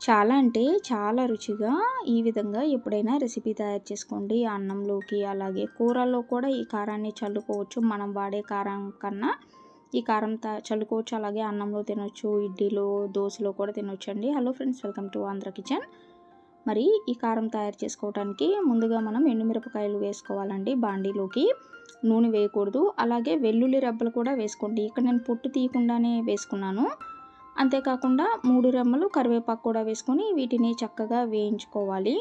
చాలా అంటే చాలా రుచిగా ఈ విధంగా ఎప్పుడైనా రెసిపీ తయారు చేసుకోండి. అన్నంలోకి అలాగే కూరల్లో కూడా ఈ కారాన్ని చల్లుకోవచ్చు. మనం వాడే కారం కన్నా ఈ కారం చల్లుకోవచ్చు. అలాగే అన్నంలో తినొచ్చు ఇడ్లీలో దోశలో కూడా తినొచ్చు అండి hello friends welcome to Andhra kitchen. మరి ఈ కారం తయారు చేసుకోవడానికి ముందుగా మనం ఎండుమిరపకాయలు వేసుకోవాలండి బాండీలోకి. నూనె వేయకూడదు. అలాగే వెల్లుల్లి రెబ్బలు కూడా వేసుకోండి. ఇక్కడ నేను పొట్టు తీయకుండానే వేసుకున్నాను. అంతేకాకుండా మూడు రెమ్మలు కరివేపాకు కూడా వేసుకొని వీటిని చక్కగా వేయించుకోవాలి.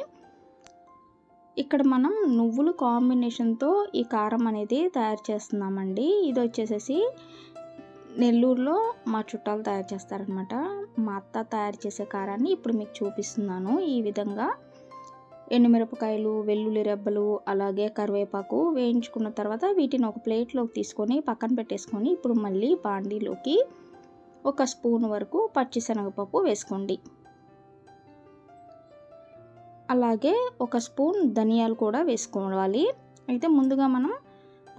ఇక్కడ మనం నువ్వులు కాంబినేషన్తో ఈ కారం అనేది తయారు చేస్తున్నామండి. ఇది వచ్చేసేసి నెల్లూరులో మా చుట్టాలు తయారు చేస్తారనమాట మా అత్త తయారు చేసే కారాన్ని ఇప్పుడు మీకు చూపిస్తున్నాను. ఈ విధంగా ఎండుమిరపకాయలు వెల్లుల్లి రెబ్బలు అలాగే కరివేపాకు వేయించుకున్న తర్వాత వీటిని ఒక ప్లేట్లోకి తీసుకొని పక్కన పెట్టేసుకొని ఇప్పుడు మళ్ళీ బాండీలోకి ఒక స్పూన్ వరకు పచ్చిశనగపప్పు వేసుకోండి. అలాగే ఒక స్పూన్ ధనియాలు కూడా వేసుకోవాలి. అయితే ముందుగా మనం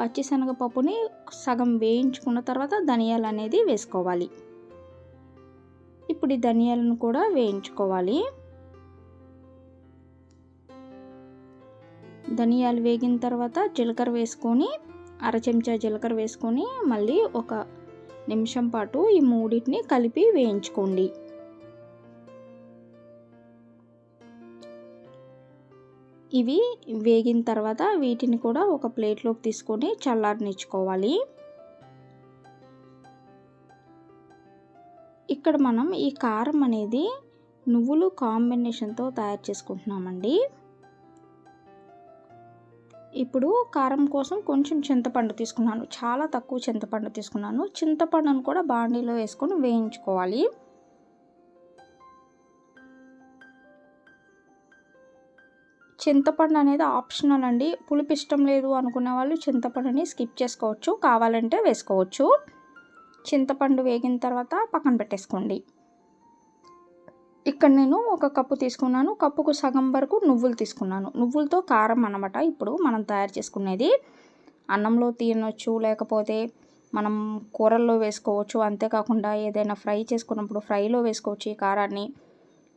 పచ్చిశనగపప్పుని సగం వేయించుకున్న తర్వాత ధనియాలు అనేది వేసుకోవాలి. ఇప్పుడు ఈ ధనియాలను కూడా వేయించుకోవాలి. ధనియాలు వేగిన తర్వాత జీలకర్ర వేసుకొని అర చెంచా జీలకర్ర వేసుకొని మళ్ళీ ఒక నిమిషం పాటు ఈ మూడింటిని కలిపి వేయించుకోండి. ఇవి వేగిన తర్వాత వీటిని కూడా ఒక ప్లేట్లోకి తీసుకొని చల్లారనిచ్చుకోవాలి. ఇక్కడ మనం ఈ కారం అనేది నువ్వులు కాంబినేషన్తో తయారు చేసుకుంటున్నామండి. ఇప్పుడు కారం కోసం కొంచెం చింతపండు తీసుకున్నాను. చాలా తక్కువ చింతపండు తీసుకున్నాను. చింతపండును కూడా బాండీలో వేసుకొని వేయించుకోవాలి. చింతపండు అనేది ఆప్షనల్ అండి. పులుపు ఇష్టం లేదు అనుకునే వాళ్ళు చింతపండుని స్కిప్ చేసుకోవచ్చు. కావాలంటే వేసుకోవచ్చు. చింతపండు వేగిన తర్వాత పక్కన పెట్టేసుకోండి. ఇక్కడ నేను ఒక కప్పు తీసుకున్నాను. కప్పుకు సగం వరకు నువ్వులు తీసుకున్నాను. నువ్వులతో కారం అనమాట ఇప్పుడు మనం తయారు చేసుకునేది అన్నంలో తినొచ్చు లేకపోతే మనం కూరల్లో వేసుకోవచ్చు. అంతేకాకుండా ఏదైనా ఫ్రై చేసుకున్నప్పుడు ఫ్రైలో వేసుకోవచ్చు ఈ కారాన్ని.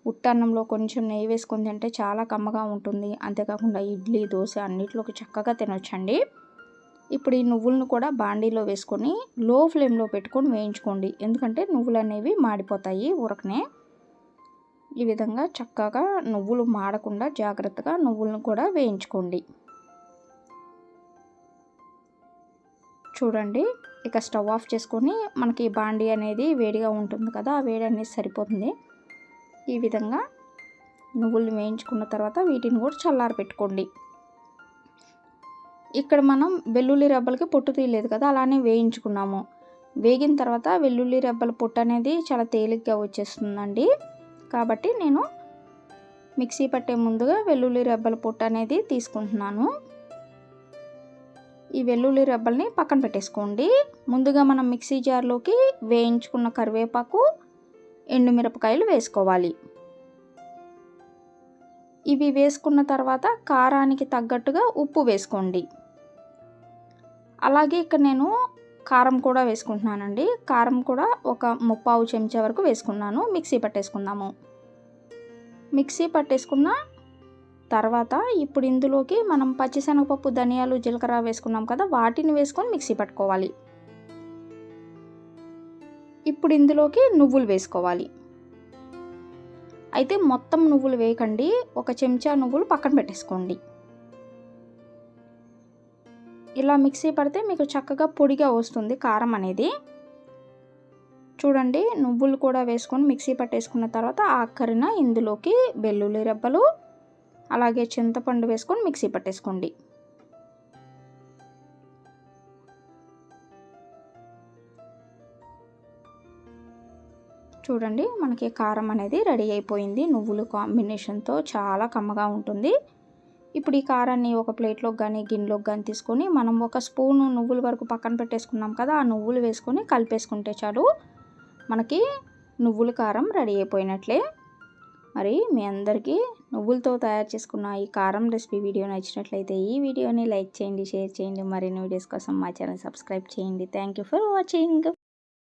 ఉట్టన్నంలో కొంచెం నెయ్యి వేసుకుంది తింటే చాలా కమ్మగా ఉంటుంది. అంతేకాకుండా ఇడ్లీ దోశ అన్నిట్లోకి చక్కగా తినొచ్చండి. ఇప్పుడు ఈ నువ్వులను కూడా బాండీలో వేసుకొని లో ఫ్లేమ్లో పెట్టుకొని వేయించుకోండి. ఎందుకంటే నువ్వులు అనేవి మాడిపోతాయి ఉరకనే ఈ విధంగా చక్కగా నువ్వులు మాడకుండా జాగ్రత్తగా నువ్వులను కూడా వేయించుకోండి. చూడండి ఇక స్టవ్ ఆఫ్ చేసుకొని మనకి బాండి అనేది వేడిగా ఉంటుంది కదా ఆ వేడి అనేది సరిపోతుంది. ఈ విధంగా నువ్వులు వేయించుకున్న తర్వాత వీటిని కూడా చల్లారి పెట్టుకోండి. ఇక్కడ మనం వెల్లుల్లి రెబ్బలకి పొట్టు తీయలేదు కదా అలానే వేయించుకున్నాము. వేగిన తర్వాత వెల్లుల్లి రెబ్బల పొట్టు అనేది చాలా తేలిగ్గా వచ్చేస్తుందండి. కాబట్టి నేను మిక్సీ పట్టే ముందుగా వెల్లుల్లి రెబ్బల పొట్టు అనేది తీసుకుంటున్నాను. ఈ వెల్లుల్లి రెబ్బల్ని పక్కన పెట్టేసుకోండి. ముందుగా మనం మిక్సీ జార్లోకి వేయించుకున్న కరివేపాకు ఎండుమిరపకాయలు వేసుకోవాలి. ఇవి వేసుకున్న తర్వాత కారానికి తగ్గట్టుగా ఉప్పు వేసుకోండి. అలాగే ఇక్కడ నేను కారం కూడా వేసుకుంటున్నానండి. కారం కూడా ఒక ముప్పావు చెంచా వరకు వేసుకున్నాను. మిక్సీ పట్టేసుకుందాము. మిక్సీ పట్టేసుకున్న తర్వాత ఇప్పుడు ఇందులోకి మనం పచ్చిశనగపప్పు ధనియాలు జీలకర్ర వేసుకున్నాం కదా వాటిని వేసుకొని మిక్సీ పట్టుకోవాలి. ఇప్పుడు ఇందులోకి నువ్వులు వేసుకోవాలి. అయితే మొత్తం నువ్వులు వేయకండి. ఒక చెంచా నువ్వులు పక్కన పెట్టేసుకోండి. ఇలా మిక్సీ పడితే మీకు చక్కగా పొడిగా వస్తుంది కారం అనేది. చూడండి నువ్వులు కూడా వేసుకొని మిక్సీ పట్టేసుకున్న తర్వాత ఆఖరిన ఇందులోకి వెల్లుల్లి రెబ్బలు అలాగే చింతపండు వేసుకొని మిక్సీ పట్టేసుకోండి. చూడండి మనకి కారం అనేది రెడీ అయిపోయింది. నువ్వులు కాంబినేషన్తో చాలా కమ్మగా ఉంటుంది. ఇప్పుడు ఈ కారాన్ని ఒక ప్లేట్లోకి కానీ గిన్నెలోకి కానీ తీసుకొని మనం ఒక స్పూను నువ్వుల వరకు పక్కన పెట్టేసుకున్నాం కదా ఆ నువ్వులు వేసుకొని కలిపేసుకుంటే చాలు మనకి నువ్వుల కారం రెడీ అయిపోయినట్లే. మరి మీ అందరికీ నువ్వులతో తయారు చేసుకున్న ఈ కారం రెసిపీ వీడియో నచ్చినట్లయితే ఈ వీడియోని లైక్ చేయండి షేర్ చేయండి. మరిన్ని వీడియోస్ కోసం మా ఛానల్ సబ్స్క్రైబ్ చేయండి. Thank for watching.